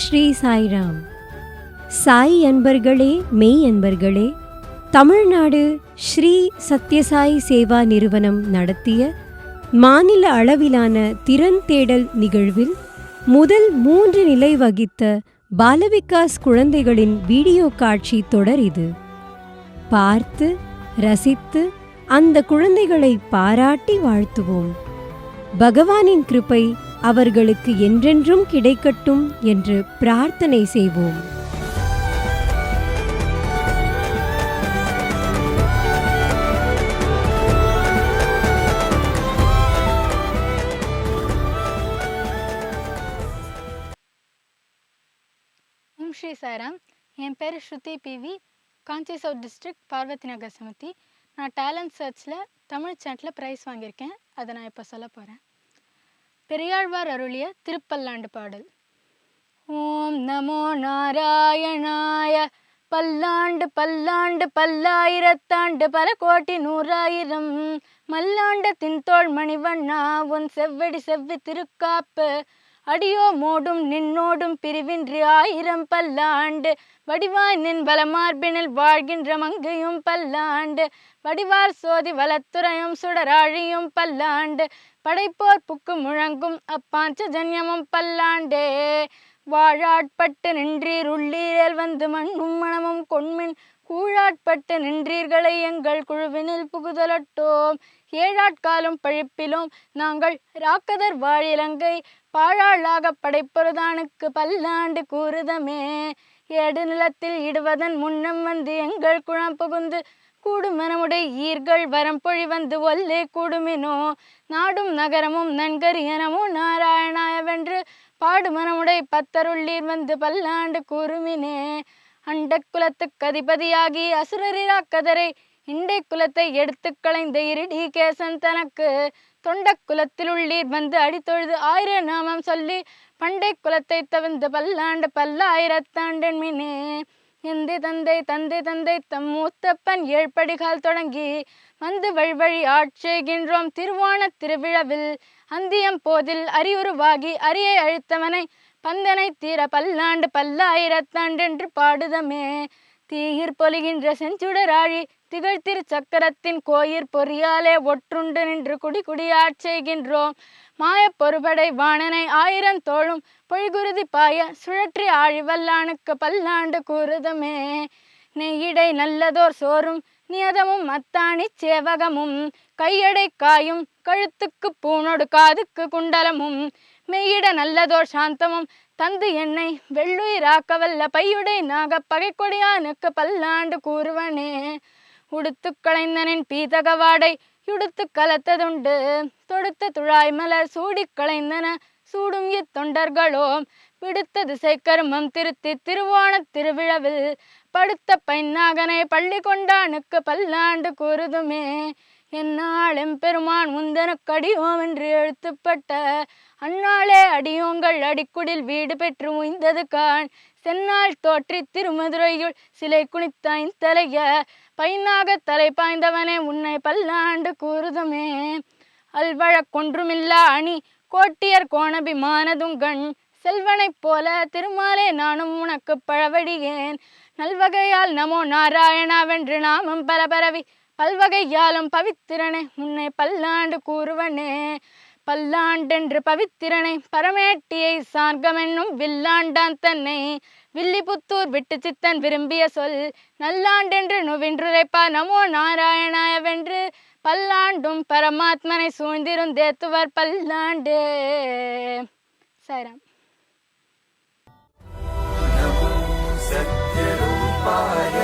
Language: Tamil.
ஸ்ரீ சாய்ராம். சாய் அன்பர்களே மெய் அன்பர்களே தமிழ்நாடு ஸ்ரீ சத்யசாய் சேவா நிறுவனம் நடத்திய மாநில அளவிலான திறன் தேடல் நிகழ்வில் முதல் மூன்று நிலை வகித்த பாலவிகாஸ் குழந்தைகளின் வீடியோ காட்சி தொடர் இது. பார்த்து ரசித்து அந்த குழந்தைகளை பாராட்டி வாழ்த்துவோம். பகவானின் கிருபை அவர்களுக்கு என்றென்றும் கிடைக்கட்டும் என்று பிரார்த்தனை செய்வோம். ஸ்ரீ சாராம் என் பேர் Shruti PV Kanchi south district Parvathi Nagar Samiti. நான் டேலண்ட் சர்ச்சில் தமிழ் சாட்டில் ப்ரைஸ் வாங்கியிருக்கேன். அதை நான் இப்போ சொல்ல போகிறேன் பெரியாழ்வார் அருளிய திருப்பல்லாண்டு பாடல். ஓம் நமோ நாராயணாய பல்லாண்டு பல்லாண்டு பல்லாயிரத்தாண்டு பல கோட்டி நூறாயிரம் மல்லாண்ட தின்தோள் மணிவண்ணா உன் செவ்வடி செவ்வி திருக்காப்பு அடியோ மோடும் நின்னோடும் பிரிவின்றி ஆயிரம் பல்லாண்டு வடிவாய் நின் பலமார்பினில் வாழ்கின்ற மங்கையும் பல்லாண்டு வடிவார் சோதி வலத்துறையும் சுடராழியும் பல்லாண்டு படைப்போர் புக்கு முழங்கும் அப்பாஞ்ச ஜன்யமும் பல்லாண்டே. வாழாட்பட்டு நின்றீர் உள்ளீரல் வந்து மண்ணும் மணமும் கொண்மின். கூழாட்பட்டு நின்றீர்களை எங்கள் குழுவினில் புகுதலட்டோம். ஏழாட்காலும் பழிப்பிலும் நாங்கள் ராக்கதர் வாழிலங்கை. பாழாளாக படைப்பொருதானுக்கு பல்லாண்டு கூறுதமே. ஏடு நிலத்தில் இடுவதன் முன்னம் வந்து எங்கள் குழம் புகுந்து கூடுமனமுடை ஈர்கள் வரம் பொழி வந்து ஒல்லே கூடுமினோ? நாடும் நகரமும் நன்கரியனமோ நாராயணாயவென்று பாடுமனமுடை பத்தருள்ளீர் வந்து பல்லாண்டு கூறுமினே? அண்டக் குலத்துக்கு அதிபதியாகி அசுரரிராக்கதரை இண்டை குலத்தை எடுத்து களைந்த இருடி கேசன் தனக்கு தொண்ட குலத்தில் உள்ளீர் வந்து அடித்தொழுது ஆயிர நாமம் சொல்லி பண்டை குலத்தை தவிர்ந்து பல்லாண்டு பல்லாயிரத்தாண்டன் மினே எந்தை தந்தை தந்தை தந்தை தம் மூத்தப்பன் ஏழ்படிகால் தொடங்கி வந்து வழிவழி ஆட்சேகின்றோம் திருவோண திருவிழாவில் அந்தியம் போதில் அரியுருவாகி அரியை அழுத்தவனை பந்தனை தீர பல்லாண்டு பல்லாயிரத்தாண்டென்று பாடுதமே. தீயிற் பொலிகின்ற செஞ்சுடராழி திகழ்த்திரு சக்கரத்தின் கோயிற் பொறியாலே ஒற்றுண்டு நின்று குடி குடி ஆட்செய்கின்றோம் மாயப் பொறுபடை வாணனை ஆயிரம் தோழும் பொழிகுருதி பாய சுழற்றி ஆழிவல்லானுக்கு பல்லாண்டு கூறுதமே. நெய்யிடை நல்லதோர் சோறும் நியதமும் மத்தாணி சேவகமும். கையடை காயும் கழுத்துக்கு பூனோடு காதுக்கு குண்டலமும். மெய்யிட நல்லதோர் சாந்தமும் தந்து என்னை வெள்ளுயிராக்கவல்ல பையுடை நாக பகைக்கொடியானுக்கு பல்லாண்டு கூறுவனே. உடுத்து களைந்தனின் பீதகவாடை இடுத்து கலத்ததுண்டு. தொடுத்த துழாய் மலர் சூடி களைந்தன சூடும் இத்தொண்டர்களோ பிடித்த திசை கருமம் திருத்தி திருவோண திருவிழாவில். படுத்த பைன்னாகனை பள்ளி கொண்டானுக்கு பல்லாண்டு கூறுதுமே. என்னாலும் பெருமான் முந்தனக்கடியோம் என்று எழுத்துப்பட்ட அந்நாளே அடியோங்கள் அடிக்குடில் வீடு பெற்று உய்ந்தது கான் சென்னால் தோற்றி திருமதுரையுள் சிலை குனித்தாய்ந் தலைய பைனாக தலை பாய்ந்தவனே உன்னை பல்லாண்டு கூறுதுமே. அல்வழக்கொன்றுமில்லா அணி கோட்டியர் கோணபிமானதுங்கண் செல்வனைப் போல திருமாலே நானும் உனக்கு பழவடியேன். நல்வகையால் நமோ நாராயணாவென்று நாமம் பல பரவி பல்வகையாலும் பவித்திரனை முன்னே பல்லாண்டு கூறுவனே. பல்லாண்டென்று பவித்திரனை பரமேட்டியை சார்கமென்னும் வில்லாண்டான் தன்னை. வில்லிபுத்தூர் விட்டு சித்தன் விரும்பிய சொல் நல்லாண்டென்று நுவின்றுரைப்பா நமோ நாராயணாயவென்று. பல்லாண்டும் பரமாத்மனை சூழ்ந்திருந்தேத்துவர் பல்லாண்டு. சரம். சத்யரூபாய